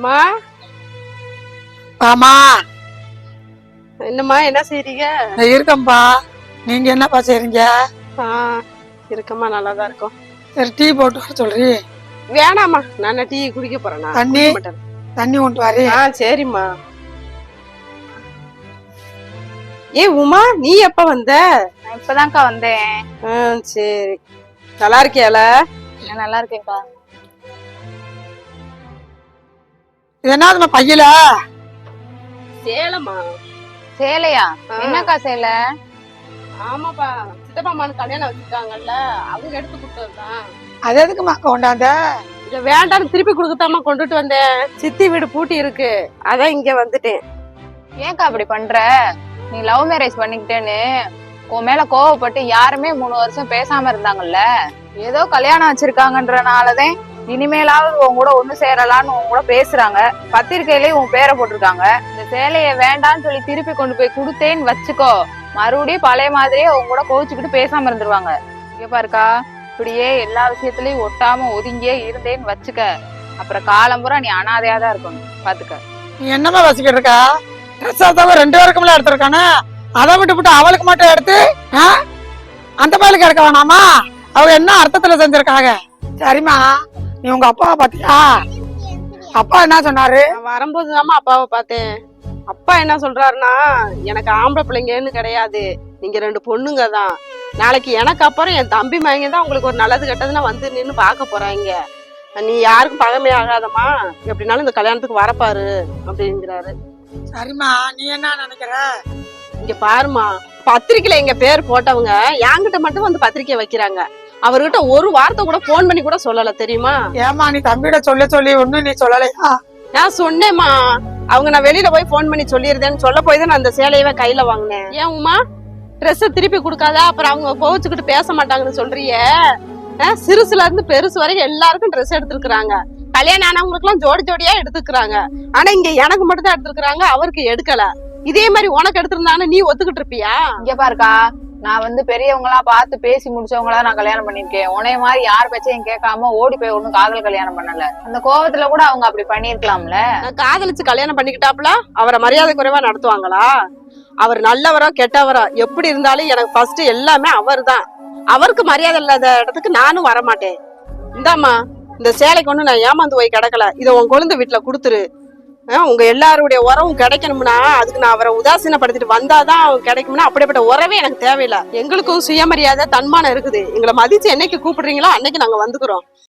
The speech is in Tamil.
அம்மா? ஆமா. என்னம்மா என்ன செய்றீங்க? நான் இருக்கேன்பா நீங்க என்னப்பா செய்றீங்க? ஆ இருக்கம்மா நல்லா தான் இருக்கும். சரி டீ போட்டு வர சொல்றி. வேணாம்மா. நான் டீ குடிக்க போறேன் நான் தண்ணி? தண்ணி கொண்டு வாரி. ஆ சரிம்மா. ஏ உமா நீ எப்ப வந்த? நான் இப்பதான்க்கா வந்தேன். ஆ சரி. நல்லா இருக்கியால? நான் நல்லா இருக்கேன்க்கா. இது என்னதுமா பையில? சேலம்மா. சேலையா. என்னக்கா சேலை? ஆமாப்பா. சித்தப்பா அம்மானு கல்யாணம் வச்சிருக்காங்கல்ல அவங்க எடுத்து கொடுத்ததுதான். அது எதுக்குமா கொண்டாந்த? இத வேண்டாம்னு திருப்பி கொடுக்கத்தாம்மா கொண்டுட்டு வந்தேன். சித்தி வீடு பூட்டி இருக்கு. அதான் இங்க வந்துட்டேன். ஏன்க்கா அப்படி பண்ற? நீ லவ் மேரேஜ் பண்ணிக்கிட்டேன்னு உன் மேல கோவப்பட்டு யாருமே மூணு வருஷம் பேசாம இருந்தாங்கல்ல ஏதோ கல்யாணம் வச்சிருக்காங்கன்றனாலதான் இனிமேலாவது உன் கூட ஒண்ணு சேரலான்னு உன் கூட பேசுறாங்க. பத்திரிக்கையிலயும் உன் பேரை போட்டிருக்காங்க. இந்த சேலைய வேண்டாம்னு சொல்லி திருப்பி கொண்டு போய் கொடுத்தேன்னு வச்சுக்கோ. மறுபடியும் பழைய மாதிரியே உன் கூட கோவிச்சுக்கிட்டு பேசாம இருந்துருவாங்க. இங்க பாருக்கா இப்படியே எல்லா விஷயத்துலயும் ஒட்டாம ஒதுங்கியே இருந்தேன்னு வச்சுக்க. அப்புறம் காலம்புறா நீ அனாதையா தான் இருக்கணும். பாத்துக்க. நீ என்னமா வச்சுக்கிட்டு இருக்கா? ட்ரெஸ் தவிர ரெண்டு பேருக்கும்ல எடுத்திருக்கானே? அதை விட்டு விட்டு அவளுக்கு மட்டும் எடுத்து ஆ? அந்த பையலுக்கு எடுக்க வேணாமா? அவங்க என்ன அர்த்தத்துல செஞ்சிருக்காங்க? சரிம்மா. நீ உங்க அப்பாவை பாத்தியா அப்பா என்ன சொன்னாரு? நான் வரும்போது அப்பாவை பார்த்தேன். அப்பா என்ன சொல்றாருன்னா எனக்கு ஆம்பளை பிள்ளைங்கன்னு கிடையாது. நீங்க ரெண்டு பொண்ணுங்க தான். நாளைக்கு எனக்கு அப்புறம் என் தம்பி மகங்க தான் உங்களுக்கு ஒரு நல்லது கெட்டதுன்னா வந்து நின்னு பார்க்க போறாங்க. நீ யாருக்கும் பகமே ஆகாதம்மா. எப்படினாலும் இந்த கல்யாணத்துக்கு வரப்பாரு அப்படிங்கிறாரு. சரிம்மா நீ என்ன நினைக்கிற? இங்க பாருமா பத்திரிக்கையில எங்க பேர் போட்டவங்க என்கிட்ட மட்டும் வந்து பத்திரிக்கை வைக்கிறாங்க. அவர்கிட்ட ஒரு வார்த்தை கூட போன் பண்ணி கூட சொல்லல தெரியுமா? ஏமா நீ தம்பிகிட்ட சொல்ல சொல்லி ஒண்ணும் நீ சொல்லலையா? நான் சொன்னேம்மா. அவங்க நான் வெளியில போய் ஃபோன் பண்ணி சொல்லியிருந்தேன்னு சொல்ல போய் தான் நான் அந்த சேலையவே கையில வாங்கினேன். ஏன் உமா? ட்ரெஸ் திருப்பி கொடுக்காத? அப்புறம் அவங்க கோவிச்சுக்கிட்டு பேச மாட்டாங்கன்னு சொல்றியே. சிறுசுல இருந்து பெருசு வரைக்கும் எல்லாருக்கும் ட்ரெஸ் எடுத்திருக்கிறாங்க. கல்யாணம் ஆனவங்களுக்கு எல்லாம் ஜோடி ஜோடியா எடுத்துக்கிறாங்க. ஆனா இங்க எனக்கு மட்டும் தான் எடுத்திருக்கிறாங்க அவருக்கு எடுக்கல. இதே மாதிரி உனக்கு எடுத்திருந்தாங்கன்னா நீ ஒத்துக்கிட்டு இருப்பியா? இங்க பாருக்கா நான் வந்து பெரியவங்களா பார்த்து பேசி முடிச்சவங்களா நான் கல்யாணம் பண்ணிருக்கேன் உனைய மாதிரி யார் பேச்சையும் கேட்காம ஓடி போய் ஒண்ணும் காதல் கல்யாணம் பண்ணல. அந்த கோவத்துல கூட அவங்க அப்படி பண்ணிருக்கலாம்ல நான் காதலிச்சு கல்யாணம் பண்ணிக்கிட்டாப்புல அவரை மரியாதை குறைவா நடத்துவாங்களா? அவர் நல்லவரோ கெட்டவரோ எப்படி இருந்தாலும் எனக்கு ஃபர்ஸ்ட் எல்லாமே அவர் தான் அவருக்கு மரியாதை இல்லாத இடத்துக்கு நானும் வரமாட்டேன். இந்தாம்மா இந்த சேலைக்கு ஒண்ணு நான் ஏமாந்து போய் கிடக்கல. இதை உன் குழந்தை வீட்டுல கொடுத்துரு. உங்க எல்லாருடைய உறவும் கிடைக்கணும்னா அதுக்கு நான் அவரை உதாசீனப்படுத்திட்டு வந்தாதான் அவன் கிடைக்கும்னா அப்படிப்பட்ட உறவே எனக்கு தேவையில்லை. எங்களுக்கும் சுயமரியாதை தன்மானம் இருக்குது. எங்களை மதிச்சு என்னைக்கு கூப்பிடுறீங்களோ அன்னைக்கு நாங்க வந்துக்கிறோம்.